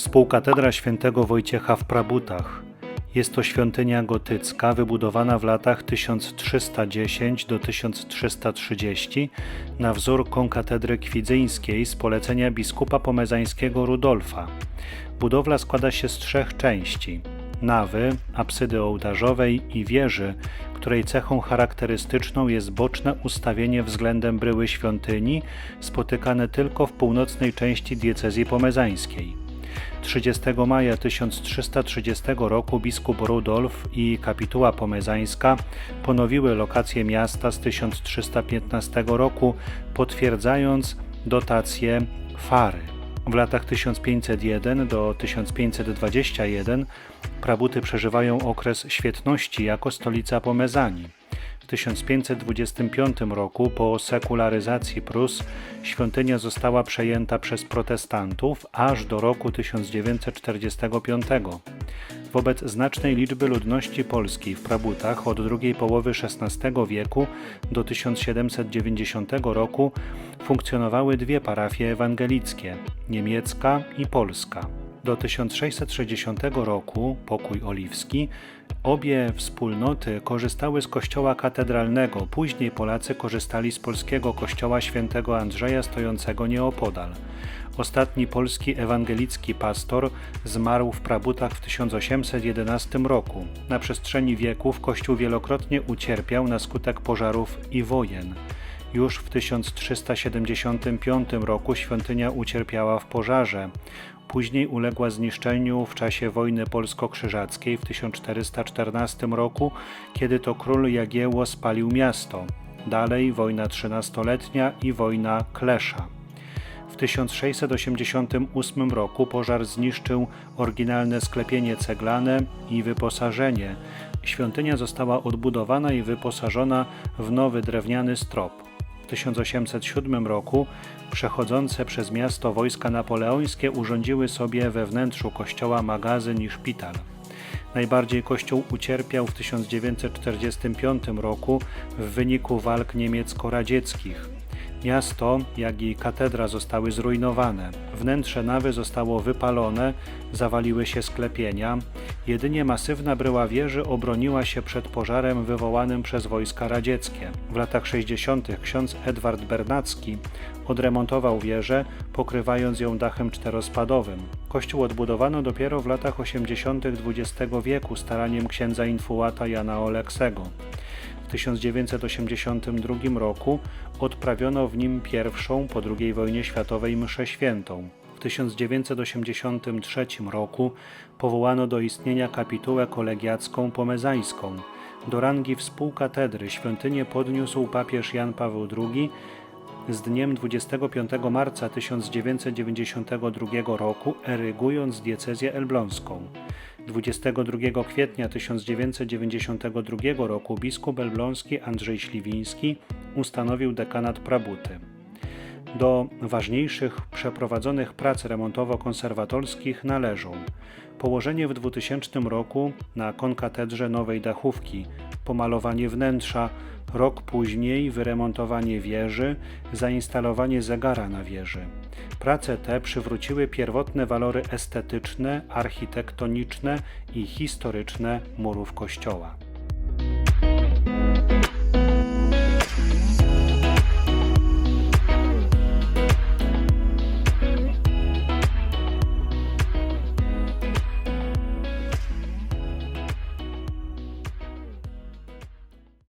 Współkatedra świętego Wojciecha w Prabutach. Jest to świątynia gotycka wybudowana w latach 1310 do 1330 na wzór konkatedry kwidzyńskiej z polecenia biskupa pomezańskiego Rudolfa. Budowla składa się z trzech części: nawy, apsydy ołtarzowej i wieży, której cechą charakterystyczną jest boczne ustawienie względem bryły świątyni, spotykane tylko w północnej części diecezji pomezańskiej. 30 maja 1330 roku biskup Rudolf i kapituła pomezańska ponowiły lokację miasta z 1315 roku, potwierdzając dotację Fary. W latach 1501 do 1521 Prabuty przeżywają okres świetności jako stolica Pomezani. W 1525 roku po sekularyzacji Prus świątynia została przejęta przez protestantów aż do roku 1945. Wobec znacznej liczby ludności polskiej w Prabutach od drugiej połowy XVI wieku do 1790 roku funkcjonowały dwie parafie ewangelickie niemiecka i polska. Do 1660 roku, pokój oliwski, obie wspólnoty korzystały z kościoła katedralnego, później Polacy korzystali z polskiego kościoła świętego Andrzeja stojącego nieopodal. Ostatni polski ewangelicki pastor zmarł w Prabutach w 1811 roku. Na przestrzeni wieków kościół wielokrotnie ucierpiał na skutek pożarów i wojen. Już w 1375 roku świątynia ucierpiała w pożarze. Później uległa zniszczeniu w czasie wojny polsko-krzyżackiej w 1414 roku, kiedy to król Jagiełło spalił miasto. Dalej wojna trzynastoletnia i wojna Klesza. W 1688 roku pożar zniszczył oryginalne sklepienie ceglane i wyposażenie. Świątynia została odbudowana i wyposażona w nowy drewniany strop. W 1807 roku przechodzące przez miasto wojska napoleońskie urządziły sobie we wnętrzu kościoła magazyn i szpital. Najbardziej kościół ucierpiał w 1945 roku w wyniku walk niemiecko-radzieckich. Miasto, jak i katedra zostały zrujnowane. Wnętrze nawy zostało wypalone, zawaliły się sklepienia. Jedynie masywna bryła wieży obroniła się przed pożarem wywołanym przez wojska radzieckie. W latach 60. ksiądz Edward Bernacki odremontował wieżę, pokrywając ją dachem czterospadowym. Kościół odbudowano dopiero w latach 80. XX wieku staraniem księdza infułata Jana Oleksego. W 1982 roku odprawiono w nim pierwszą po II wojnie światowej mszę świętą. W 1983 roku powołano do istnienia kapitułę kolegiacką pomezańską. Do rangi współkatedry świątynię podniósł papież Jan Paweł II z dniem 25 marca 1992 roku, erygując diecezję elbląską. 22 kwietnia 1992 roku biskup elbląski Andrzej Śliwiński ustanowił dekanat Prabuty. Do ważniejszych przeprowadzonych prac remontowo-konserwatorskich należą położenie w 2000 roku na konkatedrze nowej dachówki, pomalowanie wnętrza, rok później wyremontowanie wieży, zainstalowanie zegara na wieży. Prace te przywróciły pierwotne walory estetyczne, architektoniczne i historyczne murów kościoła.